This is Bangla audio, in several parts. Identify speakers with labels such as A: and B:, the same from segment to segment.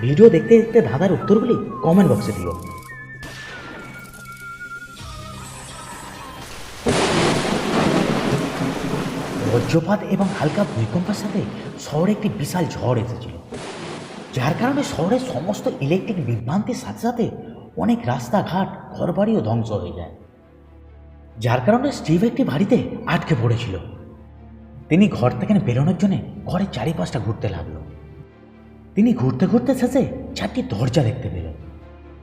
A: ভিডিও দেখতে দেখতে দাদার উত্তরগুলি কমেন্ট বক্সে দিও। বজ্রপাত এবং হালকা ভূমিকম্পের সাথে শহরে একটি বিশাল ঝড় এসেছিল। যার কারণে শহরের সমস্ত ইলেকট্রিক বিভ্রান্তির সাথে সাথে অনেক রাস্তাঘাট, ঘরবাড়িও ধ্বংস হয়ে যায়। যার কারণে স্টিভ একটি বাড়িতে আটকে পড়েছিল। তিনি ঘর থেকে বেরোনোর জন্য ঘরের চারিপাশটা ঘুরতে লাগল। তিনি ঘুরতে ঘুরতে শেষে চারটি দরজা দেখতে পেল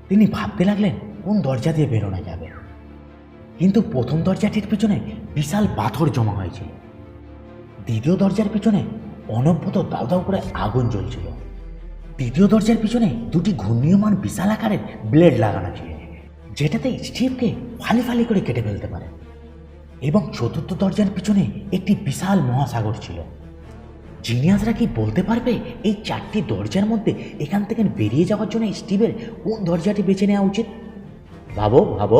A: তিনি ভাবতে লাগলেন, কোন দরজা দিয়ে বেরোনো যাবে? কিন্তু প্রথম দরজাটির পিছনে বিশাল পাথর জমা হয়েছিল। দ্বিতীয় দরজার পিছনে অনভ্যত দাউ দাউ করে আগুন জ্বলছিল। তৃতীয় দরজার পিছনে দুটি ঘূর্ণীয়মান বিশাল আকারের ব্লেড লাগানো ছিল, যেটাতে স্টিভকে ফালি ফালি করে কেটে ফেলতে পারে। এবং চতুর্থ দরজার পিছনে একটি বিশাল মহাসাগর ছিল। জিনিয়াসরা কি বলতে পারবে? এই চারটি দরজার মধ্যে এখান থেকে বেরিয়ে যাওয়ার জন্য স্টিভের কোন দরজাটি বেছে নেওয়া উচিত? ভাবো ভাবো।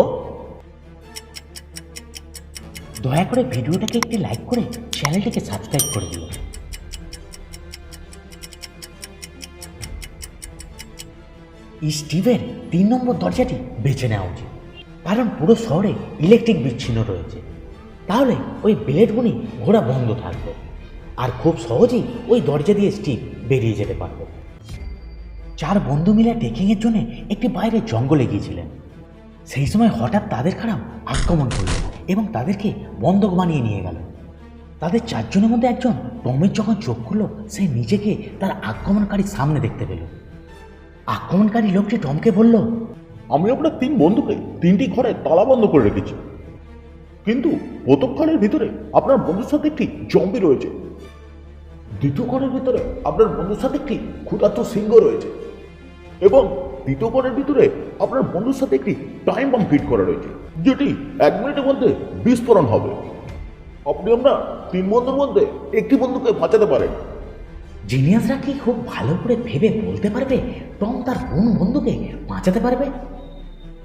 A: দয়া করে ভিডিওটাকে একটি লাইক করে চ্যানেলটিকে সাবস্ক্রাইব করে দিও। স্টিভের তিন নম্বর দরজাটি বেছে নেওয়া উচিত। কারণ পুরো শহরে ইলেকট্রিক বিচ্ছিন্ন রয়েছে। তাহলে ওই ব্লেডগুলি ঘোরা বন্ধ থাকবে। আর খুব সহজেই ওই দরজা দিয়ে স্টিভ বেরিয়ে যেতে পারবে চার বন্ধু মিলে ট্রেকিংয়ের জন্য একটি বাইরে জঙ্গলে গিয়েছিলেন। সেই সময় হঠাৎ তাদের খারাপ আক্রমণ করল এবং তাদেরকে বন্ধক বানিয়ে নিয়ে গেল। তাদের চারজনের মধ্যে একজন টমের যখন চোখ খুলল, সে নিজেকে তার আক্রমণকারীর সামনে দেখতে পেল। আক্রমণকারী লোকটি টমকে বলল,
B: আমি আপনার তিন বন্ধুকে তিনটি ঘরে তালা বন্ধ করে রেখেছি। কিন্তু ঘরের ভিতরে আপনার বন্ধুর সাথে একটি জম্বি রয়েছে। দ্বিতীয় ভিতরে আপনার বন্ধুর সাথে একটি ক্ষুধার্ত সিংহ রয়েছে। এবং ঘরের ভিতরে আপনার বন্ধুর সাথে একটি টাইম বম ফিট করা রয়েছে, যেটি এক মিনিটের মধ্যে বিস্ফোরণ হবে। আপনি আপনার তিন বন্ধুর মধ্যে একটি বন্ধুকে বাঁচাতে পারেন।
A: জিনিয়াসরা কি খুব ভালো করে ভেবে বলতে পারবে টম তার কোন বন্ধুকে বাঁচাতে পারবে?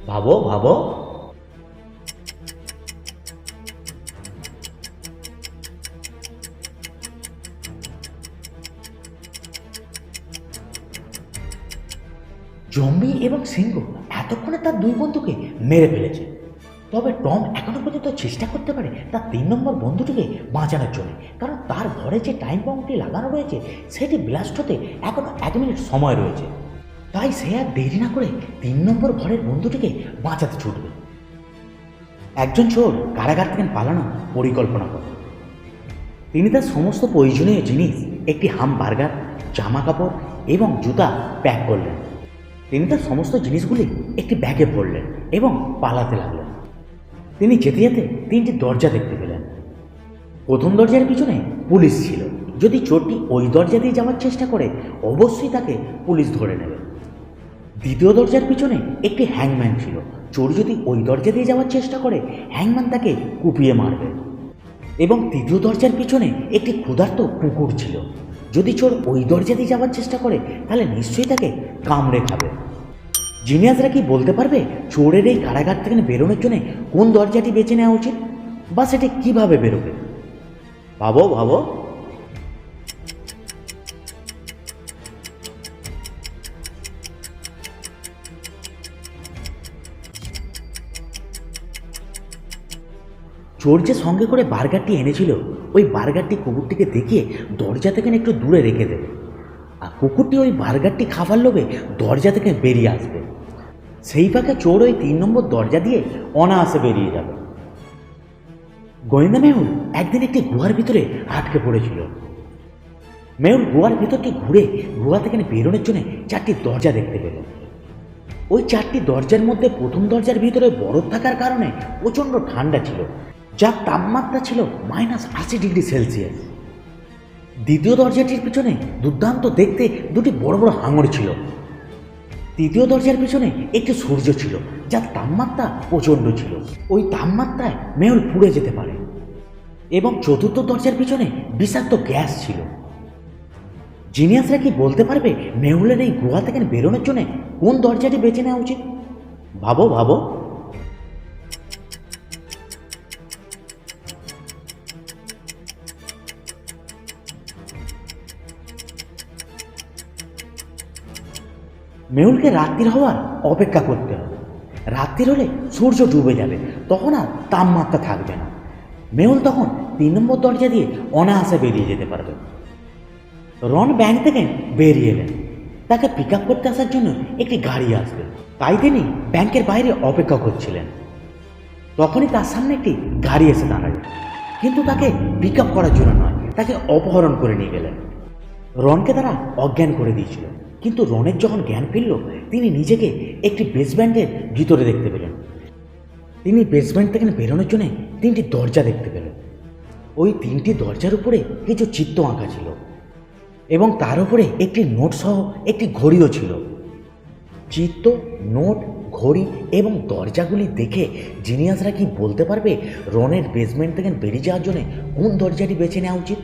A: ভাবো ভাবো। জম্বি এবং সিংহ এতক্ষণে তার দুই বন্ধুকে মেরে ফেলেছে। তবে টম এখনও পর্যন্ত চেষ্টা করতে পারে তার তিন নম্বর বন্ধুটিকে বাঁচানোর জন্য, কারণ তার ঘরে যে টাইম বমটি লাগানো রয়েছে, সেটি ব্লাস্ট হতে এখনও এক মিনিট সময় রয়েছে। তাই সে আর দেরি না করে তিন নম্বর ঘরের বন্ধুটিকে বাঁচাতে ছুটবে। একজন চোর কারাগার থেকে পালানোর পরিকল্পনা করে তিনি তার সমস্ত প্রয়োজনীয় জিনিস, একটি হাম বার্গার জামা কাপড় এবং জুতা প্যাক করলেন। তিনি তার সমস্ত জিনিসগুলি একটি ব্যাগে ভরলেন এবং পালাতে লাগলেন। তিনি যেতে যেতে তিনটি দরজা দেখতে পেলেন। প্রথম দরজার পিছনে পুলিশ ছিল। যদি চোরটি ওই দরজা দিয়ে যাওয়ার চেষ্টা করে, অবশ্যই তাকে পুলিশ ধরে নেবে। দ্বিতীয় দরজার পিছনে একটি হ্যাংম্যান ছিল। চোর যদি ওই দরজা দিয়ে যাওয়ার চেষ্টা করে, হ্যাংম্যান তাকে কুপিয়ে মারবে। এবং তৃতীয় দরজার পিছনে একটি ক্ষুধার্ত কুকুর ছিল। যদি চোর ওই দরজা দিয়ে যাওয়ার চেষ্টা করে, তাহলে নিশ্চয়ই তাকে কামড়ে খাবে। জিনিয়াসরা কি বলতে পারবে চোরের এই কারাগার থেকে বেরোনোর জন্য কোন দরজাটি বেছে নেওয়া উচিত? বা সেটি কীভাবে বেরোবে? ভাবো ভাবো। চোর যে সঙ্গে করে বার্গারটি এনেছিল, ওই বার্গারটি কুকুরটিকে দেখিয়ে দরজা থেকে একটু দূরে রেখে দেবে। আর কুকুরটি ওই বার্গারটি খাবার লোভে দরজা থেকে বেরিয়ে আসবে। সেই পাকে চোর ওই তিন নম্বর দরজা দিয়ে অনায়াসে বেরিয়ে যাবে। গোয়েন্দা মেহুল একদিন একটি গুহার ভিতরে আটকে পড়েছিল। মেহুল গুহার ভিতরটি ঘুরে গুহা থেকে বেরোনোর জন্য চারটি দরজা দেখতে পেল। ওই চারটি দরজার মধ্যে প্রথম দরজার ভিতরে বরফ থাকার কারণে প্রচণ্ড ঠান্ডা ছিল। যার তাপমাত্রা ছিল মাইনাস আশি ডিগ্রি সেলসিয়াস। দ্বিতীয় দরজাটির পিছনে দুর্দান্ত দেখতে দুটি বড় বড় হাঙর ছিল। তৃতীয় দরজার পিছনে একটি সূর্য ছিল, যার তাপমাত্রা প্রচণ্ড ছিল। ওই তাপমাত্রায় মেহুল পুড়ে যেতে পারে। এবং চতুর্থ দরজার পিছনে বিষাক্ত গ্যাস ছিল। জিনিয়াসরা কি বলতে পারবে মেহুলের এই গুহা থেকে বেরোনোর জন্য কোন দরজাটি বেছে নেওয়া উচিত? ভাবো ভাবো। মেহুলকে রাত্রির হওয়ার অপেক্ষা করতে হবে। রাত্রির হলে সূর্য ডুবে যাবে, তখন আর তাপমাত্রা থাকবে না। মেহুল তখন তিন নম্বর দরজা দিয়ে অনায়াসে বেরিয়ে যেতে পারবে। রন ব্যাংক থেকে বেরিয়ে এলেন। তাকে পিক আপ করতে আসার জন্য একটি গাড়ি আসবে। তাই তিনি ব্যাংকের বাইরে অপেক্ষা করছিলেন। তখনই তার সামনে একটি গাড়ি এসে দাঁড়াল। কিন্তু তাকে পিক আপ করার জন্য নয়, তাকে অপহরণ করে নিয়ে গেলেন। রনকে তারা অজ্ঞান করে দিয়েছিল। কিন্তু রনের যখন জ্ঞান ফিরল, তিনি নিজেকে একটি বেসব্যান্ডের ভিতরে দেখতে পেলেন। তিনি বেসমেন্ট থেকে বেরোনোর জন্য তিনটি দরজা দেখতে পেলেন। ওই তিনটি দরজার উপরে কিছু চিত্র আঁকা ছিল এবং তার উপরে একটি নোট সহ একটি ঘড়িও ছিল। চিত্র নোট, ঘড়ি এবং দরজাগুলি দেখে জিনিয়াসরা কি বলতে পারবে রনের বেসমেন্ট থেকে বেরিয়ে যাওয়ার জন্য কোন দরজাটি বেছে নেওয়া উচিত?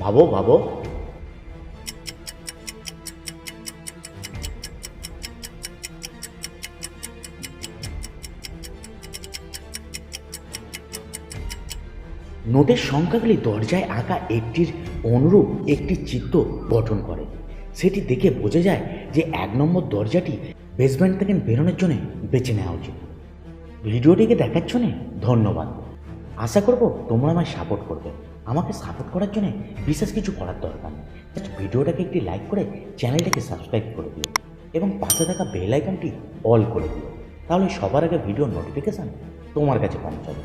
A: ভাবো ভাবো। নোটের সংখ্যাগুলি দরজায় আঁকা একটির অনুরূপ একটি চিত্র গঠন করে। সেটি দেখে বোঝা যায় যে এক নম্বর দরজাটি বেসমেন্ট থেকে বেরোনোর জন্য বেছে নেওয়া উচিত। ভিডিওটিকে দেখার জন্যে ধন্যবাদ। আশা করব তোমরা আমায় সাপোর্ট করবে। আমাকে সাপোর্ট করার জন্য বিশেষ কিছু করার দরকার নেই। জাস্ট ভিডিওটাকে একটি লাইক করে চ্যানেলটাকে সাবস্ক্রাইব করে দিও এবং পাশে থাকা বেল আইকনটি অল করে দিও। তাহলে সবার আগে ভিডিও নোটিফিকেশান তোমার কাছে পৌঁছাবে।